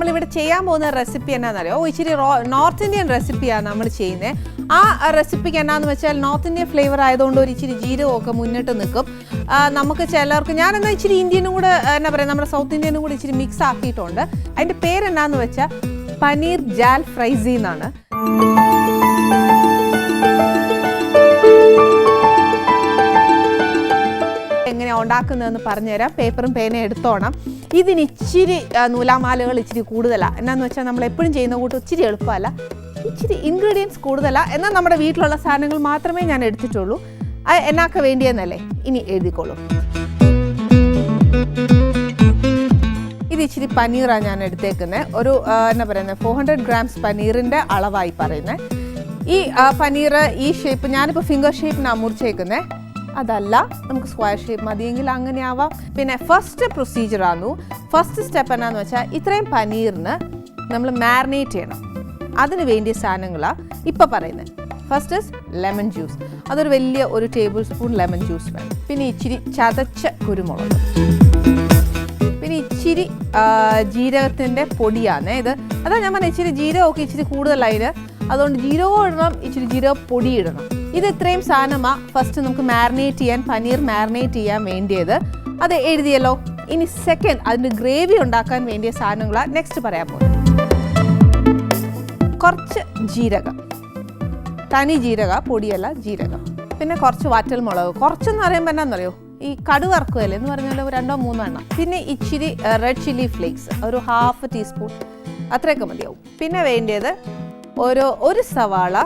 നമ്മളിവിടെ ചെയ്യാൻ പോകുന്ന റെസിപ്പി എന്നാണെന്നറിയോ ഇച്ചിരി നോർത്ത് ഇന്ത്യൻ റെസിപ്പിയാണ് നമ്മൾ ചെയ്യുന്നത് ആ റെസിപ്പിക്ക് എന്നാന്ന് വെച്ചാൽ നോർത്ത് ഇന്ത്യൻ ഫ്ലേവർ ആയതുകൊണ്ട് ഒരു ഇച്ചിരി ജീരകമൊക്കെ മുന്നിട്ട് നിൽക്കും. നമുക്ക് ചിലർക്ക് ഞാനെന്നാൽ ഇച്ചിരി ഇന്ത്യനും കൂടെ എന്നാ പറയുക നമ്മുടെ സൗത്ത് ഇന്ത്യനും കൂടെ ഇച്ചിരി മിക്സ് ആക്കിയിട്ടുണ്ട്. അതിന്റെ പേരെന്നാന്ന് വെച്ചാൽ പനീർ ജാൽ ഫ്രൈസി എന്നാണ്. എങ്ങനെയാണ് ഉണ്ടാക്കുന്നതെന്ന് പറഞ്ഞുതരാം. പേപ്പറും പേനയും എടുത്തോണം. ഇതിന് ഇച്ചിരി നൂലാമാലകൾ ഇച്ചിരി കൂടുതലാണ് എന്നാന്ന് വെച്ചാൽ നമ്മൾ എപ്പോഴും ചെയ്യുന്ന കൂട്ട് ഇച്ചിരി എളുപ്പമല്ല. ഇച്ചിരി ഇൻഗ്രീഡിയൻസ് കൂടുതലാണ് എന്നാൽ നമ്മുടെ വീട്ടിലുള്ള സാധനങ്ങൾ മാത്രമേ ഞാൻ എടുത്തിട്ടുള്ളൂ. അത് എന്നാക്ക വേണ്ടിയെന്നല്ലേ? ഇനി എഴുതിക്കോളൂ. ഇത് ഇച്ചിരി പനീറാണ് ഞാൻ എടുത്തേക്കുന്നത് ഒരു എന്താ പറയുന്നത് ഫോർ ഹൺഡ്രഡ് ഗ്രാംസ് പനീറിന്റെ അളവായി പറയുന്നത് ഈ പനീർ ഈ ഷേപ്പ് ഞാനിപ്പോൾ ഫിംഗർ ഷേപ്പിനാണ് മുറിച്ചേക്കുന്നത് അതല്ല നമുക്ക് സ്ക്വയർ ഷേപ്പ് മതിയെങ്കിൽ അങ്ങനെ ആവാം. പിന്നെ ഫസ്റ്റ് പ്രൊസീജിയർ ആണു ഫസ്റ്റ് സ്റ്റെപ്പ് എന്നാന്ന് വെച്ചാൽ ഇത്രയും പനീറിന് നമ്മൾ മാരിനേറ്റ് ചെയ്യണം. അതിന് വേണ്ടിയ സാധനങ്ങളാണ് ഇപ്പം പറയുന്നത്. ഫസ്റ്റ് ഇസ് ലെമൺ ജ്യൂസ് അതൊരു വലിയ ഒരു ടേബിൾ സ്പൂൺ ലെമൺ ജ്യൂസ് വേണം. പിന്നെ ഇച്ചിരി ചതച്ച കുരുമുളക്. പിന്നെ ഇച്ചിരി ജീരകത്തിന്റെ പൊടിയാണ്. ഇത് അതാ ഞാൻ പറഞ്ഞ ഇച്ചിരി ജീരകമൊക്കെ ഇച്ചിരി കൂടുതലായത് അതുകൊണ്ട് ജീരകവും ഇടണം ഇച്ചിരി ജീരക പൊടി ഇടണം. ഇത് ഇത്രയും സാധനമാണ് ഫസ്റ്റ് നമുക്ക് മാരിനേറ്റ് ചെയ്യാൻ പനീർ മാരിനേറ്റ് ചെയ്യാൻ വേണ്ടിയത്. അത് എഴുതിയല്ലോ. ഇനി സെക്കൻഡ് അതിന്റെ ഗ്രേവി ഉണ്ടാക്കാൻ വേണ്ടിയ സാധനങ്ങളാണ് നെക്സ്റ്റ് പറയാൻ പോകുന്നത് കുറച്ച് ജീരകം. തനി ജീരക പൊടിയല്ല ജീരകം. പിന്നെ കുറച്ച് വറ്റൽ മുളക്. കുറച്ചെന്ന് പറയുമ്പോൾ എന്നാന്നറിയോ ഈ കടുവറക്കുകയല്ലേ എന്ന് പറഞ്ഞാൽ രണ്ടോ മൂന്നോ എണ്ണം. പിന്നെ ഇച്ചിരി റെഡ് ചില്ലി ഫ്ലേക്സ് ഒരു ഹാഫ് ടീസ്പൂൺ അത്രയൊക്കെ മതിയാവും. പിന്നെ വേണ്ടിയത് ഒരു ഒരു സവാള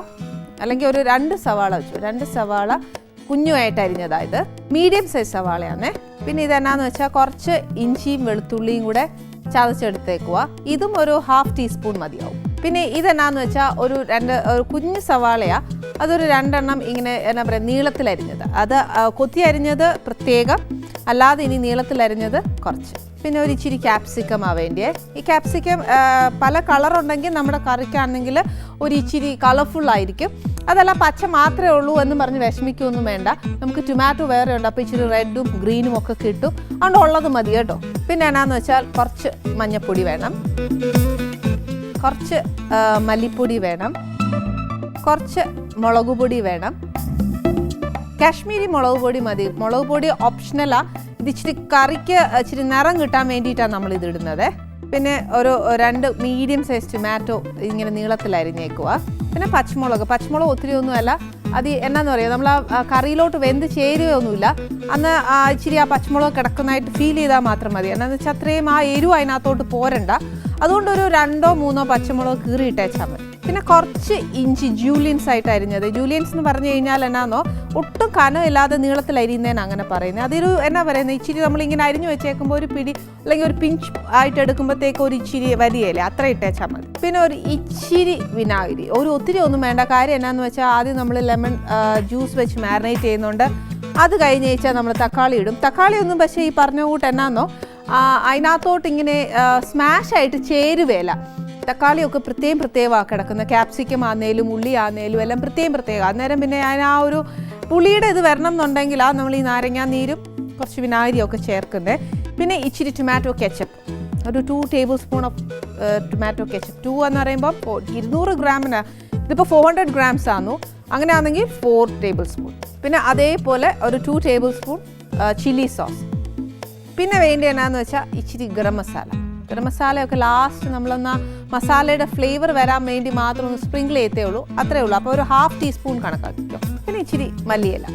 അല്ലെങ്കിൽ ഒരു രണ്ട് സവാള വെച്ചു. രണ്ട് സവാള കുഞ്ഞുമായിട്ട് അരിഞ്ഞതായത് മീഡിയം സൈസ് സവാളയാണേ. പിന്നെ ഇതെന്നാന്ന് വെച്ചാൽ കുറച്ച് ഇഞ്ചിയും വെളുത്തുള്ളിയും കൂടെ ചതച്ചെടുത്തേക്കുക ഇതും ഒരു ഹാഫ് ടീസ്പൂൺ മതിയാവും. പിന്നെ ഇതെന്നാന്ന് വെച്ചാൽ ഒരു രണ്ട് ഒരു കുഞ്ഞു സവാളയാ. അതൊരു രണ്ടെണ്ണം ഇങ്ങനെ എന്നാ പറയുക നീളത്തിലരിഞ്ഞത്. അത് ആ, കൊത്തി അരിഞ്ഞത് പ്രത്യേകം അല്ലാതെ ഇനി നീളത്തിലരിഞ്ഞത് കുറച്ച്. പിന്നെ ഒരു ഇച്ചിരി ക്യാപ്സിക്കം ആ ഈ ക്യാപ്സിക്കം പല കളർ ഉണ്ടെങ്കിൽ നമ്മുടെ കറിക്കാണെങ്കിൽ ഒരു ഇച്ചിരി കളർഫുൾ ആയിരിക്കും. അതല്ല പച്ച മാത്രമേ ഉള്ളൂ എന്ന് പറഞ്ഞ് വിഷമിക്കൊന്നും വേണ്ട. നമുക്ക് ടൊമാറ്റോ വേറെ ഉണ്ട് അപ്പോൾ ഇച്ചിരി റെഡും ഗ്രീനും ഒക്കെ കിട്ടും. അതുകൊണ്ട് ഉള്ളത് മതി കേട്ടോ. പിന്നെ എന്നാന്ന് വെച്ചാൽ കുറച്ച് മഞ്ഞപ്പൊടി വേണം. കുറച്ച് മല്ലിപ്പൊടി വേണം. കുറച്ച് മുളക് പൊടി വേണം. കാശ്മീരി മുളക് പൊടി മതി. മുളക് പൊടി ഓപ്ഷണലാ ഇത് ഇച്ചിരി കറിക്ക് ഇച്ചിരി നിറം കിട്ടാൻ വേണ്ടിയിട്ടാണ് നമ്മൾ ഇത് ഇടുന്നത്. പിന്നെ ഒരു രണ്ട് മീഡിയം സൈസ് ടൊമാറ്റോ ഇങ്ങനെ നീളത്തിൽ അരിഞ്ഞേക്കുക പിന്നെ പച്ചമുളക്. പച്ചമുളക് ഒത്തിരി ഒന്നുമല്ല. അത് എന്നാന്ന് പറയുക നമ്മൾ ആ കറിയിലോട്ട് വെന്ത് ചേരുകയൊന്നുമില്ല. അന്ന് ഇച്ചിരി ആ പച്ചമുളക് കിടക്കുന്നതായിട്ട് ഫീൽ ചെയ്താൽ മാത്രം മതി. എന്നാന്ന് വെച്ചാൽ അത്രയും ആ എരിവ് അതിനകത്തോട്ട് പോരണ്ട. അതുകൊണ്ട് ഒരു രണ്ടോ മൂന്നോ പച്ചമുളക് കീറി ഇട്ടേച്ചാൽ മതി. പിന്നെ കുറച്ച് ഇഞ്ചി ജൂലിയൻസ് ആയിട്ട് അരിഞ്ഞത്. ജൂലിയൻസ് എന്ന് പറഞ്ഞു കഴിഞ്ഞാൽ എന്നാന്നോ? ഒട്ടും കനമില്ലാതെ നീളത്തിൽ അരിയുന്നതിന് അങ്ങനെ പറയുന്നത്. അതൊരു എന്നാ പറയുന്നത്? ഇച്ചിരി നമ്മളിങ്ങനെ അരിഞ്ഞു വെച്ചേക്കുമ്പോൾ ഒരു പിടി അല്ലെങ്കിൽ ഒരു പിഞ്ച് ആയിട്ട് എടുക്കുമ്പോഴത്തേക്ക് ഒരു ഇച്ചിരി വലിയല്ലേ അത്ര ഇട്ടേച്ചാൽ മതി. പിന്നെ ഒരു ഇച്ചിരി വിനാഗിരി. ഒരു ഒത്തിരി ഒന്നും വേണ്ട. കാര്യം എന്നാന്ന് വെച്ചാൽ ആദ്യം നമ്മൾ ലെമൺ ജ്യൂസ് വെച്ച് മാരിനേറ്റ് ചെയ്യുന്നുണ്ട്. അത് കഴിഞ്ഞ് വെച്ചാൽ നമ്മൾ തക്കാളി ഇടും. തക്കാളി ഒന്നും പക്ഷേ ഈ പറഞ്ഞ കൂട്ട് എന്നാന്നോ? അതിനകത്തോട്ട് ഇങ്ങനെ സ്മാഷ് ആയിട്ട് ചേരുവേല. തക്കാളിയൊക്കെ പ്രത്യേകം പ്രത്യേകമാണ് കിടക്കുന്നത്. ക്യാപ്സിക്കം ആന്നേലും ഉള്ളി ആന്നേലും എല്ലാം പ്രത്യേകം പ്രത്യേകം. അന്നേരം പിന്നെ ഞാൻ ആ ഒരു പുളിയുടെ ഇത് വരണം എന്നുണ്ടെങ്കിൽ ആ നമ്മൾ ഈ നാരങ്ങാ നീരും കുറച്ച് വിനാഗിരിയൊക്കെ ചേർക്കുന്നത് പിന്നെ ഇച്ചിരി ടൊമാറ്റോ കെച്ചപ്പ് ഒരു two table spoon of tomato ketchup two എന്ന് പറയുമ്പോൾ ഇരുന്നൂറ് ഗ്രാമിന് ഇതിപ്പോൾ ഫോർ ഹൺഡ്രഡ് ഗ്രാംസ് ആണു അങ്ങനെയാണെങ്കിൽ ഫോർ ടേബിൾ സ്പൂൺ പിന്നെ അതേപോലെ ഒരു two table spoon chilli sauce പിന്നെ വേണ്ടി എന്നാന്ന് വെച്ചാൽ ഇച്ചിരി ഗരം മസാല. ഗരം മസാലയൊക്കെ ലാസ്റ്റ് നമ്മളൊന്ന് മസാലയുടെ ഫ്ലേവർ വരാൻ വേണ്ടി മാത്രം ഒന്ന് സ്പ്രിങ്കിൾ ചെയ്തേ ഉള്ളൂ. അത്രേ ഉള്ളൂ. അപ്പോൾ ഒരു ഹാഫ് ടീസ്പൂൺ കണക്കാക്കിക്കോ. പിന്നെ ഇച്ചിരി മല്ലിയില.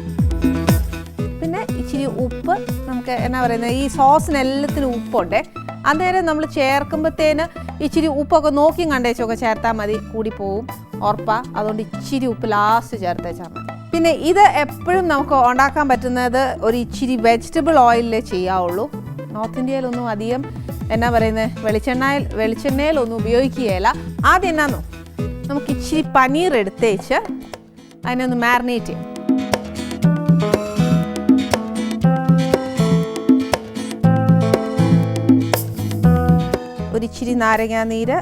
പിന്നെ ഇച്ചിരി ഉപ്പ് നമുക്ക് എന്നാ പറയുന്നത്? ഈ സോസിന് എല്ലാത്തിനും ഉപ്പുണ്ടേ. അന്നേരം നമ്മൾ ചേർക്കുമ്പോഴത്തേന് ഇച്ചിരി ഉപ്പൊക്കെ നോക്കി കണ്ടേച്ചൊക്കെ ചേർത്താൽ മതി. കൂടി പോവും. ഉറപ്പാ. അതുകൊണ്ട് ഇച്ചിരി ഉപ്പ് ലാസ്റ്റ് ചേർത്തേച്ചാൽ മതി. പിന്നെ ഇത് എപ്പോഴും നമുക്ക് ഉണ്ടാക്കാൻ പറ്റുന്നത് ഒരു ഇച്ചിരി വെജിറ്റബിൾ ഓയിലേ ചെയ്യാവുള്ളൂ. നോർത്ത് ഇന്ത്യയിലൊന്നും അധികം എന്നാ പറയുന്നത് വെളിച്ചെണ്ണയിൽ ഒന്നും ഉപയോഗിക്കുകയില്ല. ആദ്യം എന്നാന്നോ നമുക്ക് ഇച്ചിരി പനീർ എടുത്തേച്ച് അതിനെ ഒന്ന് മാരിനേറ്റ് ചെയ്യാം. ഒരിച്ചിരി നാരങ്ങാ നീര്.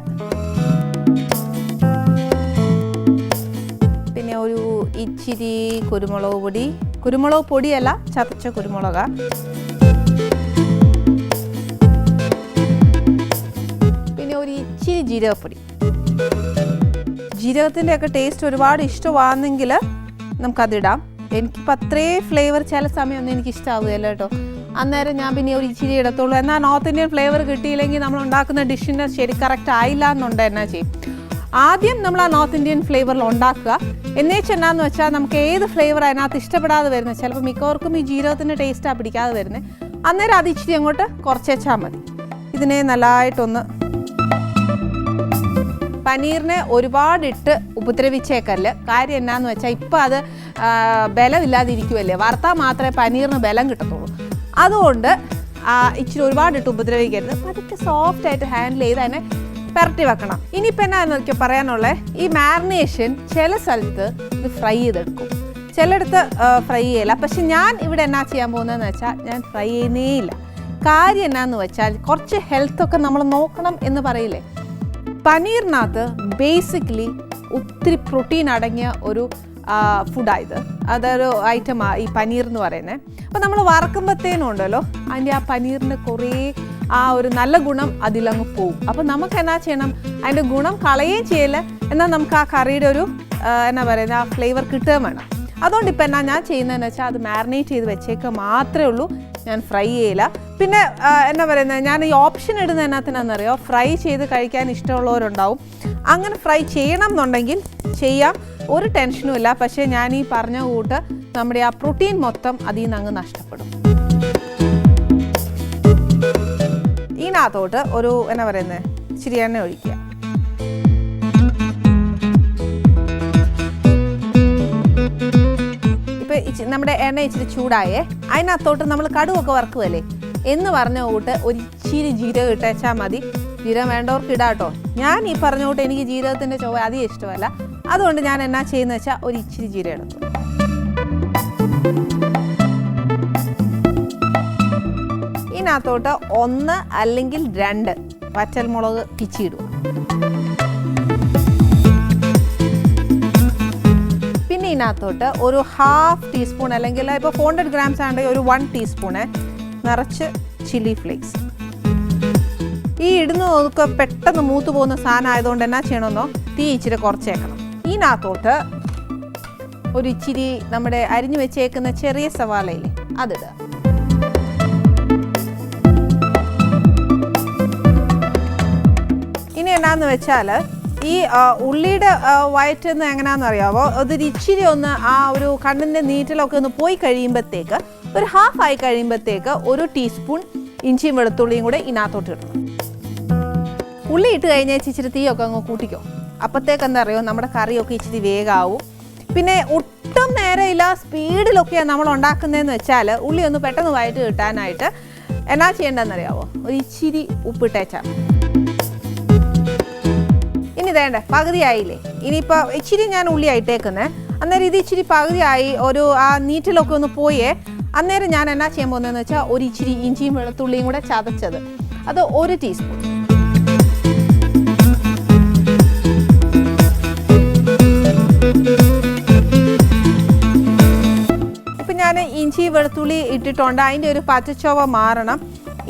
പിന്നെ ഒരു ഇച്ചിരി കുരുമുളക് പൊടി. കുരുമുളക് പൊടിയല്ല ചതച്ച കുരുമുളക. ഇച്ചിരി ജീരകപ്പൊടി. ജീരകത്തിന്റെ ഒക്കെ ടേസ്റ്റ് ഒരുപാട് ഇഷ്ടമാണെങ്കിൽ നമുക്കതിടാം. എനിക്കിപ്പോൾ അത്രേ ഫ്ലേവർ ചില സമയമൊന്നും എനിക്ക് ഇഷ്ടമാവുകയല്ല കേട്ടോ. അന്നേരം ഞാൻ പിന്നെ ഒരു ഇച്ചിരി ഇടത്തുള്ളൂ. എന്നാൽ നോർത്ത് ഇന്ത്യൻ ഫ്ലേവർ കിട്ടിയില്ലെങ്കിൽ നമ്മൾ ഉണ്ടാക്കുന്ന ഡിഷിന് ശരി കറക്റ്റ് ആയില്ല എന്നുണ്ട് എന്നാ ചെയ്യും. ആദ്യം നമ്മൾ ആ നോർത്ത് ഇന്ത്യൻ ഫ്ലേവറിൽ ഉണ്ടാക്കുക. എന്നേച്ച് എന്നാന്ന് വെച്ചാൽ നമുക്ക് ഏത് ഫ്ലേവർ അതിനകത്ത് ഇഷ്ടപ്പെടാതെ വരുന്നത്? ചിലപ്പോൾ മിക്കവർക്കും ഈ ജീരകത്തിന്റെ ടേസ്റ്റാണ് പിടിക്കാതെ വരുന്നത്. അന്നേരം അത് ഇച്ചിരി അങ്ങോട്ട് കുറച്ചേച്ചാൽ മതി. ഇതിനെ നല്ലതായിട്ടൊന്ന് പനീറിനെ ഒരുപാടിട്ട് ഉപദ്രവിച്ചേക്കല്ല്. കാര്യം എന്നാന്ന് വെച്ചാൽ ഇപ്പം അത് ബലമില്ലാതിരിക്കുമല്ലേ വറുത്താൽ മാത്രമേ പനീറിന് ബലം കിട്ടത്തുള്ളൂ. അതുകൊണ്ട് ഇച്ചിരി ഒരുപാടിട്ട് ഉപദ്രവിക്കരുത്. അതൊക്കെ സോഫ്റ്റ് ആയിട്ട് ഹാൻഡിൽ ചെയ്ത് അതിനെ പെരട്ടി വെക്കണം. ഇനിയിപ്പോൾ എന്നാ എന്നൊക്കെ പറയാനുള്ളത് ഈ മാരിനേഷൻ ചില സ്ഥലത്ത് ഇത് ഫ്രൈ ചെയ്തെടുക്കും. ചിലയിടത്ത് ഫ്രൈ ചെയ്യില്ല. പക്ഷെ ഞാൻ ഇവിടെ എന്നാ ചെയ്യാൻ പോകുന്നതെന്ന് വെച്ചാൽ ഞാൻ ഫ്രൈ ചെയ്യുന്നേ ഇല്ല കാര്യം എന്നാന്ന് വെച്ചാൽ കുറച്ച് ഹെൽത്തൊക്കെ നമ്മൾ നോക്കണം എന്ന് പറയില്ലേ? പനീറിനകത്ത് ബേസിക്കലി ഒത്തിരി പ്രോട്ടീൻ അടങ്ങിയ ഒരു ഫുഡായത് അതൊരു ഐറ്റമാണ് ഈ പനീർ എന്ന് പറയുന്നത് അപ്പോൾ നമ്മൾ വറക്കുമ്പോഴത്തേനും ഉണ്ടല്ലോ അതിന്റെ ആ പനീറിന്റെ കുറേ ആ ഒരു നല്ല ഗുണം അതിലങ്ങ് പോവും അപ്പോൾ നമുക്ക് എന്നാ ചെയ്യണം? അതിന്റെ ഗുണം കളയുകയും ചെയ്യല്ല എന്നാൽ നമുക്ക് ആ കറിയുടെ ഒരു എന്നാ പറയുന്നത് ആ ഫ്ലേവർ കിട്ടുകയും വേണം. അതുകൊണ്ട് ഇപ്പം എന്നാ ഞാൻ ചെയ്യുന്നതെന്ന് വെച്ചാൽ അത് മാരിനേറ്റ് ചെയ്ത് വെച്ചേക്കുക മാത്രമേ ഉള്ളൂ. ഞാൻ ഫ്രൈ ചെയ്യില്ല. പിന്നെ എന്താ പറയുന്നത് ഞാൻ ഈ ഓപ്ഷൻ ഇടുന്നതിനകത്തിനാണെന്നറിയോ ഫ്രൈ ചെയ്ത് കഴിക്കാൻ ഇഷ്ടമുള്ളവരുണ്ടാവും. അങ്ങനെ ഫ്രൈ ചെയ്യണം എന്നുണ്ടെങ്കിൽ ചെയ്യാം. ഒരു ടെൻഷനും ഇല്ല. പക്ഷേ ഞാൻ ഈ പറഞ്ഞ കൂട്ട് നമ്മുടെ ആ പ്രോട്ടീൻ മൊത്തം അതിൽ നിന്ന് അങ്ങ് നഷ്ടപ്പെടും. ഇതിനകത്തോട്ട് ഒരു എന്നാ പറയുന്നത് ഇച്ചിരി എണ്ണ ഒഴിക്കുക. ഇപ്പൊ ഇച്ചി- നമ്മുടെ എണ്ണ ഇച്ചിരി ചൂടായേ. അതിനകത്തോട്ട് നമ്മൾ കടുവൊക്കെ വറക്കുമല്ലേ എന്ന് പറഞ്ഞ കൂട്ട് ഒരു ഇച്ചിരി ജീരകം ഇട്ടേച്ചാൽ മതി. ജീരകം വേണ്ടവർക്ക് ഇടാം കേട്ടോ. ഞാൻ ഈ പറഞ്ഞ കൂട്ട് എനിക്ക് ജീരകത്തിന്റെ ചൊവ്വ അധികം ഇഷ്ടമല്ല. അതുകൊണ്ട് ഞാൻ എന്നാ ചെയ്യുന്നത് വെച്ചാൽ ഒരു ഇച്ചിരി ജീരകം എടുത്തു ഇതിനകത്തോട്ട് ഒന്ന് അല്ലെങ്കിൽ രണ്ട് വറ്റൽമുളക് പിച്ചിയിടുക ഇതിനകത്തോട്ട് ഒരു ഹാഫ് ടീസ്പൂൺ അല്ലെങ്കിൽ ഇപ്പോൾ ഫോർ ഹൺഡ്രഡ് ഗ്രാംസ് ആണെങ്കിൽ ഒരു വൺ ടീസ്പൂണ് നിറച്ച് ചില്ലി ഫ്ലേക്സ് ഈ ഇടുന്നതൊക്കെ പെട്ടെന്ന് മൂത്ത് പോകുന്ന സാധനം ആയതുകൊണ്ട് എന്നാ ചെയ്യണമെന്നോ? തീ ഇച്ചിരി കുറച്ചേക്കണം. ഇതിനകത്തോട്ട് ഒരു ഇച്ചിരി നമ്മുടെ അരിഞ്ഞു വെച്ചേക്കുന്ന ചെറിയ സവാളയില്ലേ അതിടുക ഇനി എന്നാന്ന് വെച്ചാൽ ഈ ഉള്ളിയുടെ വയറ്റിൽ നിന്ന് എങ്ങനെയാണെന്ന് അറിയാമോ അതൊരു ഇച്ചിരി ഒന്ന് ആ ഒരു കണ്ണിന്റെ നീറ്റിലൊക്കെ ഒന്ന് പോയി കഴിയുമ്പോഴത്തേക്ക് ഒരു ഹാഫ് ആയി കഴിയുമ്പോഴത്തേക്ക് ഒരു ടീസ്പൂൺ ഇഞ്ചിയും വെളുത്തുള്ളിയും കൂടെ ഇതിനകത്തോട്ട് ഇടണം. ഉള്ളി ഇട്ട് കഴിഞ്ഞാൽ ഇച്ചിരി തീയൊക്കെ അങ്ങ് കൂട്ടിക്കോ. അപ്പോഴത്തേക്ക് എന്താ അറിയോ? നമ്മുടെ കറിയൊക്കെ ഇച്ചിരി വേഗാവും. പിന്നെ ഒട്ടും നേരമില്ല സ്പീഡിലൊക്കെയാണ് നമ്മൾ ഉണ്ടാക്കുന്നതെന്ന് വെച്ചാൽ ഉള്ളി ഒന്ന് പെട്ടെന്ന് വയറ്റ് കിട്ടാനായിട്ട് എന്നാ ചെയ്യേണ്ടതെന്നറിയാവോ ഒരു ഇച്ചിരി ഉപ്പിട്ടേച്ചാൽ ആയില്ലേ? പകുതിയായില്ലേ ഇനിയിപ്പോൾ ഇച്ചിരി ഞാൻ ഉള്ളി ആയിട്ടേക്കുന്നത് അന്നേരം ഇത് ഇച്ചിരി പകുതിയായി ഒരു ആ നീറ്റിലൊക്കെ ഒന്ന് പോയേ അന്നേരം ഞാൻ എന്നാ ചെയ്യാൻ പോകുന്നതെന്ന് വെച്ചാൽ ഒരു ഇച്ചിരി ഇഞ്ചിയും വെളുത്തുള്ളിയും കൂടെ ചതച്ചത്. അത് ഒരു ടീസ്പൂൺ ഇപ്പം ഞാൻ ഇഞ്ചി വെളുത്തുള്ളി ഇട്ടിട്ടുണ്ട്. അതിന്റെ ഒരു പച്ചച്ചോവ മാറണം.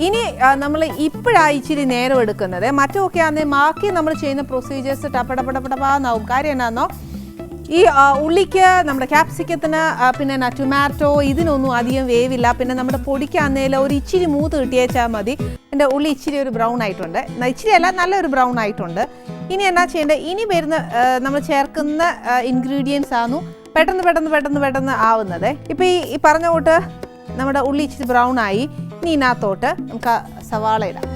ഇനി നമ്മൾ ഇപ്പോഴാണ് ഇച്ചിരി നേരം എടുക്കുന്നത്. മറ്റൊക്കെ ആണെങ്കിൽ ബാക്കി നമ്മൾ ചെയ്യുന്ന പ്രൊസീജിയേഴ്സ് ടപ്പടപ്പടപ്പടപ്പാന്നാവും കാര്യം എന്നാന്നോ? ഈ ഉള്ളിക്ക് നമ്മുടെ ക്യാപ്സിക്കത്തിന് പിന്നെ ടൊമാറ്റോ ഇതിനൊന്നും അധികം വേവില്ല. പിന്നെ നമ്മുടെ പൊടിക്കാന്നേലും ഒരു ഇച്ചിരി മൂത്ത് കിട്ടിയേച്ചാൽ മതി. എന്റെ ഉള്ളി ഇച്ചിരി ഒരു ബ്രൗൺ ആയിട്ടുണ്ട്. ഇച്ചിരി അല്ല നല്ലൊരു ബ്രൗൺ ആയിട്ടുണ്ട്. ഇനി എന്നാ ചെയ്യേണ്ടത് ഇനി വരുന്ന നമ്മൾ ചേർക്കുന്ന ഇൻഗ്രീഡിയൻസ് ആണു പെട്ടെന്ന് പെട്ടെന്ന് പെട്ടെന്ന് പെട്ടെന്ന് ആവുന്നത്. ഇപ്പം ഈ പറഞ്ഞ കൂട്ട് നമ്മുടെ ഉള്ളി ഇച്ചിരി ബ്രൗൺ ആയി. ഇനി ഇതിനകത്തോട്ട് നമുക്ക് സവാള ഇടാം.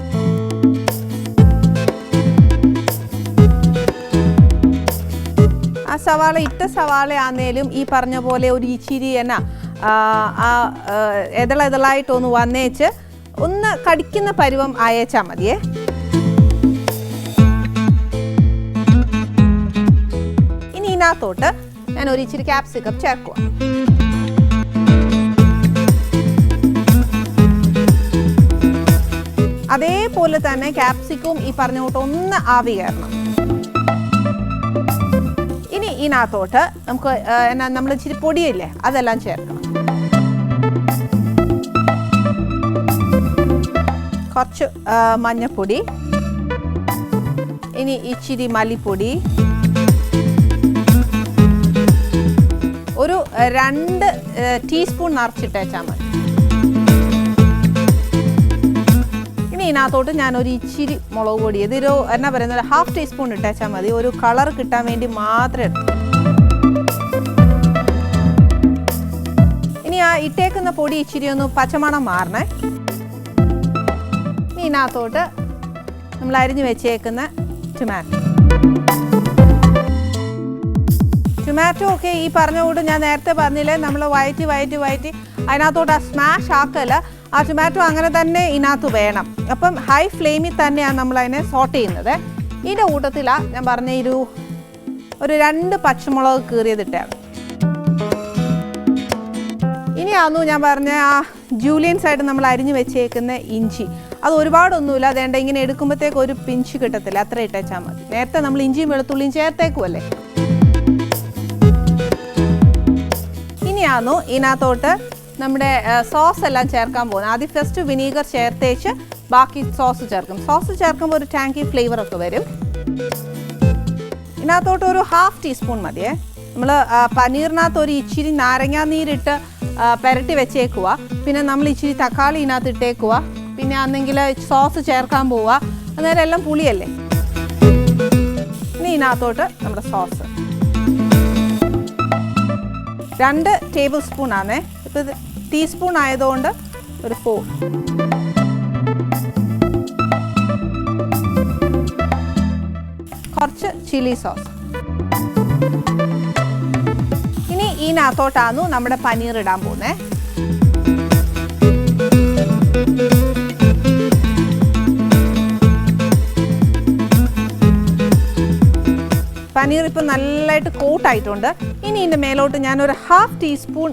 ആ സവാള ഇട്ട സവാള ആന്നേലും ഈ പറഞ്ഞ പോലെ ഒരു ഇച്ചിരി എന്ന ആ, എതള എതളായിട്ടൊന്ന് വന്നേച്ച് ഒന്ന് കടിക്കുന്ന പരുവം അയച്ചാൽ മതിയേ. ഇനി ഇതിനകത്തോട്ട് ഞാൻ ഒരു ഇച്ചിരി ക്യാപ്സിക്കം ചേർക്കുക അതേപോലെ തന്നെ ക്യാപ്സിക്കവും ഈ പറഞ്ഞ കൂട്ട് ഒന്ന് ആവി കയറണം. ഇനി ഇതിനകത്തോട്ട് നമുക്ക് എന്നാ നമ്മൾ ഇച്ചിരി പൊടിയില്ലേ അതെല്ലാം ചേർക്കണം. കുറച്ച് മഞ്ഞപ്പൊടി. ഇനി ഇച്ചിരി മല്ലിപ്പൊടി. ഒരു രണ്ട് ടീസ്പൂൺ നിറച്ചിട്ടേച്ചാൽ മതി. ഇനി ഇതിനകത്തോട്ട് ഞാൻ ഒരു ഇച്ചിരി മുളക് പൊടി ഇതൊരു എന്നാ പറയുന്നത് ഹാഫ് ടീസ്പൂൺ ഇട്ടേച്ചാൽ മതി. ഒരു കളർ കിട്ടാൻ വേണ്ടി മാത്രമേ. ഇനി ആ ഇട്ടേക്കുന്ന പൊടി ഇച്ചിരി ഒന്ന് പച്ചമണം മാറണേ. ഇനി ഇതിനകത്തോട്ട് നമ്മൾ അരിഞ്ഞു വെച്ചേക്കുന്ന ടൊമാറ്റോ ടൊമാറ്റോ ഒക്കെ ഈ പറഞ്ഞ കൂട്ട് ഞാൻ നേരത്തെ പറഞ്ഞില്ലേ നമ്മൾ വയറ്റി വയറ്റി വയറ്റി അതിനകത്തോട്ട് ആ സ്മാഷ് ആക്കല്ല ആ ടൊമാറ്റോ അങ്ങനെ തന്നെ ഇതിനകത്ത് വേണം. അപ്പം ഹൈ ഫ്ലെയിമിൽ തന്നെയാണ് നമ്മൾ അതിനെ സോട്ട് ചെയ്യുന്നത്. ഇതിന്റെ കൂട്ടത്തിലാണ് ഞാൻ പറഞ്ഞ ഒരു ഒരു രണ്ട് പച്ചമുളക് കീറിയതിട്ടാണ്. ഇനിയാന്നു ഞാൻ പറഞ്ഞ ആ ജൂലിയൻസ് ആയിട്ട് നമ്മൾ അരിഞ്ഞു വെച്ചേക്കുന്ന ഇഞ്ചി. അത് ഒരുപാടൊന്നുമില്ല. അതേണ്ട ഇങ്ങനെ എടുക്കുമ്പോഴത്തേക്ക് ഒരു പിഞ്ച് കിട്ടത്തില്ല. അത്ര ഇട്ടേച്ചാൽ മതി. നേരത്തെ നമ്മൾ ഇഞ്ചിയും വെളുത്തുള്ളിയും ചേർത്തേക്കുമല്ലേ ഇനിയാന്നു ഇതിനകത്തോട്ട് നമ്മുടെ സോസ് എല്ലാം ചേർക്കാൻ പോകുന്നത് ആദ്യം ഫസ്റ്റ് വിനീഗർ ചേർത്തേച്ച് ബാക്കി സോസ് ചേർക്കും. സോസ് ചേർക്കുമ്പോൾ ഒരു ടാങ്കി ഫ്ലേവർ ഒക്കെ വരും. ഇതിനകത്തോട്ട് ഒരു ഹാഫ് ടീസ്പൂൺ മതിയേ നമ്മൾ പനീറിനകത്ത് ഒരു ഇച്ചിരി നാരങ്ങാ നീരിട്ട് പുരട്ടി വെച്ചേക്കുക പിന്നെ നമ്മൾ ഇച്ചിരി തക്കാളി ഇതിനകത്ത് ഇട്ടേക്കുക പിന്നെ അന്നെങ്കിൽ സോസ് ചേർക്കാൻ പോവുക അന്നേരം എല്ലാം പുളിയല്ലേ? ഇനി ഇതിനകത്തോട്ട് നമ്മുടെ സോസ് രണ്ട് ടേബിൾ സ്പൂൺ ആണേ. ഇപ്പോൾ ടീസ്പൂൺ ആയതുകൊണ്ട് ഒരു ഫോർ കുറച്ച് ചില്ലി സോസ് ഇനി ഇതിനകത്തോട്ടാന്നു നമ്മുടെ പനീർ ഇടാൻ പോകുന്നത് പനീർ ഇപ്പം നല്ലതായിട്ട് കോട്ടായിട്ടുണ്ട്. ഇനി ഇതിന്റെ മേലോട്ട് ഒരു ഹാഫ് ടീസ്പൂൺ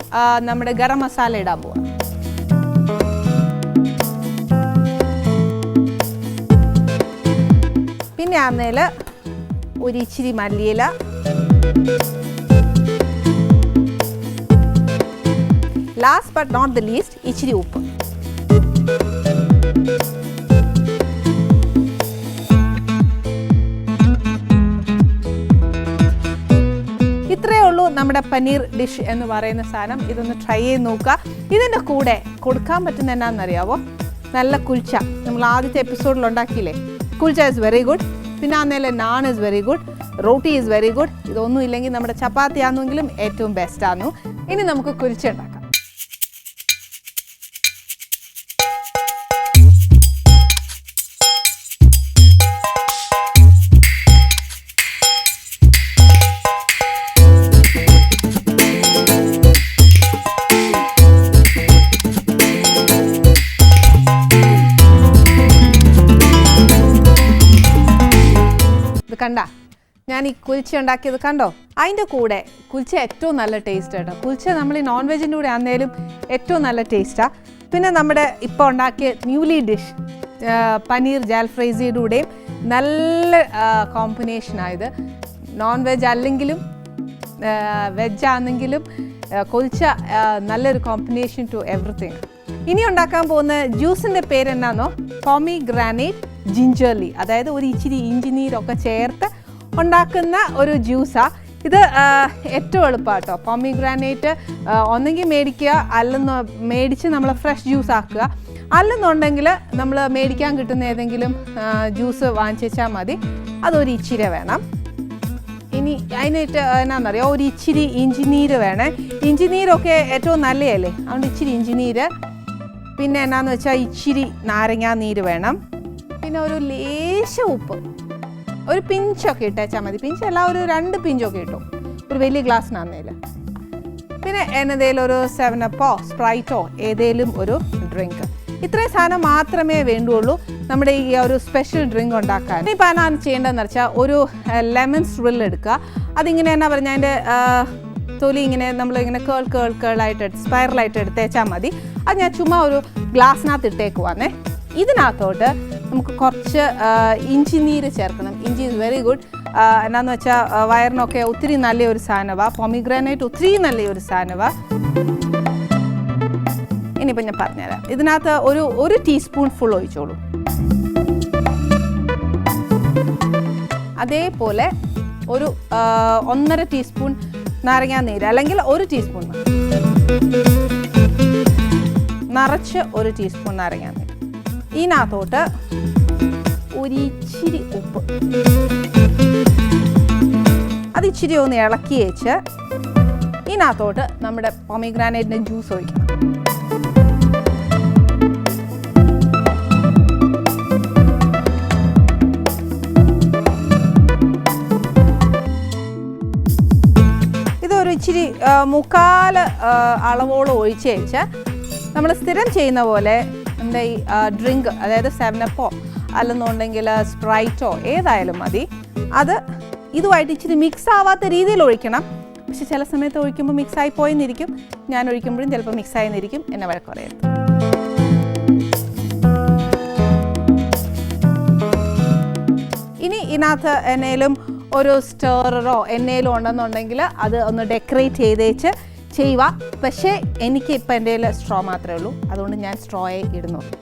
നമ്മുടെ ഗരം മസാല ഇടാൻ പോവാം. പിന്നെ ആന്നേൽ ഒരു ഇച്ചിരി മല്ലിയില. Last but not the least ഇച്ചിരി ഉപ്പ്. നമ്മുടെ പനീർ ഡിഷ് എന്ന് പറയുന്ന സാധനം ഇതൊന്ന് ട്രൈ ചെയ്ത് നോക്കുക. ഇതിന്റെ കൂടെ കൊടുക്കാൻ പറ്റുന്ന എന്നാണെന്നറിയാവോ നല്ല കുൽച്ച. നമ്മൾ ആദ്യത്തെ എപ്പിസോഡിൽ ഉണ്ടാക്കിയില്ലേ? കുൽച്ച ഇസ് വെരി ഗുഡ് പിന്നെ അന്നേലെ naan is very good roti is very good ഇതൊന്നും ഇല്ലെങ്കിൽ നമ്മുടെ ചപ്പാത്തി ആണെങ്കിലും ഏറ്റവും ബെസ്റ്റ് ആന്നു. ഇനി നമുക്ക് കുൽച്ച കണ്ട? ഞാൻ ഈ കുൽച്ച ഉണ്ടാക്കിയത് കണ്ടോ? അതിന്റെ കൂടെ കുൽച്ച ഏറ്റവും നല്ല ടേസ്റ്റ് കേട്ടോ കുൽച്ച നമ്മൾ ഈ നോൺ വെജിന്റെ കൂടെ ആണെങ്കിലും ഏറ്റവും നല്ല ടേസ്റ്റാണ് പിന്നെ നമ്മുടെ ഇപ്പോൾ ഉണ്ടാക്കിയ ന്യൂലി ഡിഷ് പനീർ ജാൽഫ്രൈസിയുടെ കൂടെയും നല്ല കോമ്പിനേഷനായത് നോൺ വെജ് അല്ലെങ്കിലും വെജ് ആണെങ്കിലും കുൽച്ച നല്ലൊരു കോമ്പിനേഷൻ ടു എവറിത്തിങ് ഇനി ഉണ്ടാക്കാൻ പോകുന്ന ജ്യൂസിന്റെ പേരെന്നാന്നോ? പോമി ഗ്രാനൈറ്റ് ജിഞ്ചർലി അതായത് ഒരു ഇച്ചിരി ഇഞ്ചിനീരൊക്കെ ചേർത്ത് ഉണ്ടാക്കുന്ന ഒരു ജ്യൂസാണ് ഇത് ഏറ്റവും എളുപ്പമാണ് കേട്ടോ പോമി ഗ്രാനൈറ്റ് ഒന്നെങ്കിൽ മേടിക്കുക അല്ലെന്ന് മേടിച്ച് നമ്മൾ ഫ്രഷ് ജ്യൂസ് ആക്കുക. അല്ലെന്നുണ്ടെങ്കിൽ നമ്മൾ മേടിക്കാൻ കിട്ടുന്ന ഏതെങ്കിലും ജ്യൂസ് വാങ്ങിച്ചാൽ മതി. അതൊരു ഇച്ചിര വേണം. ഇനി അതിനായിട്ട് എന്നാണെന്നറിയാം ഒരു ഇച്ചിരി ഇഞ്ചിനീര് വേണേ. ഇഞ്ചിനീരൊക്കെ ഏറ്റവും നല്ലതല്ലേ അതുകൊണ്ട് ഇച്ചിരി ഇഞ്ചിനീര് പിന്നെ എന്നാന്ന് വെച്ചാൽ ഇച്ചിരി നാരങ്ങാ നീര് വേണം. പിന്നെ ഒരു ലേശ ഉപ്പ്. ഒരു പിഞ്ചൊക്കെ ഇട്ടേച്ചാൽ മതി. പിഞ്ചല്ല ഒരു രണ്ട് പിഞ്ചൊക്കെ ഇട്ടു. ഒരു വലിയ ഗ്ലാസ്സിനാന്നേൽ പിന്നെ എന്നതേലും ഒരു സെവൻ സെവനപ്പോ സ്പ്രൈറ്റോ ഏതേലും ഒരു ഡ്രിങ്ക് ഇത്രയും സാധനം മാത്രമേ വേണ്ടുള്ളൂ. നമ്മുടെ ഈ ഒരു സ്പെഷ്യൽ ഡ്രിങ്ക് ഉണ്ടാക്കാൻ. ഇനിയിപ്പോൾ എന്നാണ് ചെയ്യേണ്ടതെന്ന് വെച്ചാൽ ഒരു ലെമൺ സ്ട്രിൽ എടുക്കുക. അതിങ്ങനെ എന്നാ പറഞ്ഞാൽ അതിന്റെ തൊലി ഇങ്ങനെ നമ്മൾ ഇങ്ങനെ കേൾ കേൾ കേളായിട്ട് സ്പൈറലായിട്ട് എടുത്തേച്ചാൽ മതി. അത് ഞാൻ ചുമ്മാ ഒരു ഗ്ലാസ്സിനകത്ത് ഇട്ടേക്കുവാന്നേ. ഇതിനകത്തോട്ട് നമുക്ക് കുറച്ച് ഇഞ്ചി നീര് ചേർക്കണം. ഇഞ്ചി ഇസ് വെരി ഗുഡ് എന്നാന്ന് വെച്ചാൽ വയറിനൊക്കെ ഒത്തിരി നല്ലൊരു സാധനമാണ് പൊമിഗ്രാനൈറ്റ് ഒത്തിരി നല്ലൊരു സാധനമാണ് ഇനിയിപ്പോൾ ഞാൻ പറഞ്ഞുതരാം. ഇതിനകത്ത് ഒരു ഒരു ടീസ്പൂൺ ഫുൾ ഒഴിച്ചോളൂ. അതേപോലെ ഒരു ഒന്നര ടീസ്പൂൺ നാരങ്ങാ നീര് അല്ലെങ്കിൽ ഒരു ടീസ്പൂൺ നിറച്ച് ഒരു ടീസ്പൂൺ നാരങ്ങാ നീര്. ഇതിനകത്തോട്ട് ഒരിച്ചിരി ഉപ്പ്. അത് ഇച്ചിരി ഒന്ന് ഇളക്കി വെച്ച് ഇതിനകത്തോട്ട് നമ്മുടെ പൊമിഗ്രാനൈറ്റിന്റെ ജ്യൂസ് ഒഴിക്കണം. ഇച്ചിരി മുക്കാൽ അളവോളം ഒഴിച്ച് വെച്ച് നമ്മൾ സ്ഥിരം ചെയ്യുന്ന പോലെ എന്താ ഈ ഡ്രിങ്ക് അതായത് സെവനപ്പോ അല്ലെന്നുണ്ടെങ്കിൽ സ്പ്രൈറ്റോ ഏതായാലും മതി. അത് ഇതുമായിട്ട് ഇച്ചിരി മിക്സ് ആവാത്ത രീതിയിൽ ഒഴിക്കണം. പക്ഷെ ചില സമയത്ത് ഒഴിക്കുമ്പോൾ മിക്സ് ആയി പോയെന്നിരിക്കും. ഞാൻ ഒഴിക്കുമ്പോഴും ചിലപ്പോൾ മിക്സ് ആയെന്നിരിക്കും. എന്നെ വഴക്ക് ഇനി ഇതിനകത്ത് എന്നേലും ഒരു സ്റ്റേററോ എന്നേലും ഉണ്ടെന്നുണ്ടെങ്കിൽ അത് ഒന്ന് ഡെക്കറേറ്റ് ചെയ്തേച്ച് ചെയ്യുക. പക്ഷേ എനിക്ക് ഇപ്പം എന്റെ സ്ട്രോ മാത്രമേ ഉള്ളൂ. അതുകൊണ്ട് ഞാൻ സ്ട്രോയെ ഇടുന്നുള്ളൂ